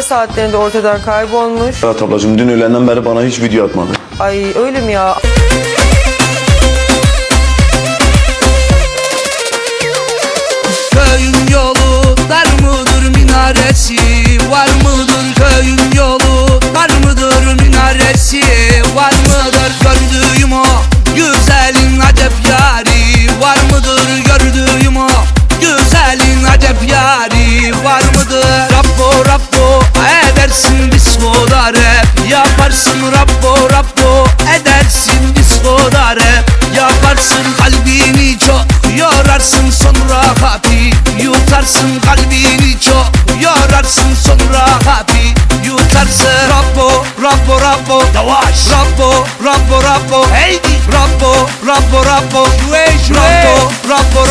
gece saatlerinde ortadan kaybolmuş. Evet ablacığım dün öğlenden beri bana hiç video atmadı. Ay öyle mi ya? Köyün yolu dar mıdır minaresi yaparsın Rabbo Rabbo edersin diskoda yaparsın kalbini çok yorarsın sonra happy yutarsın kalbini çok yorarsın sonra happy yutarsın Rabbo Rabbo Rabbo yavaş. Rabbo Rabbo Rabbo hey. Rabbo Rabbo Rabbo Rabbo Rabbo Rabbo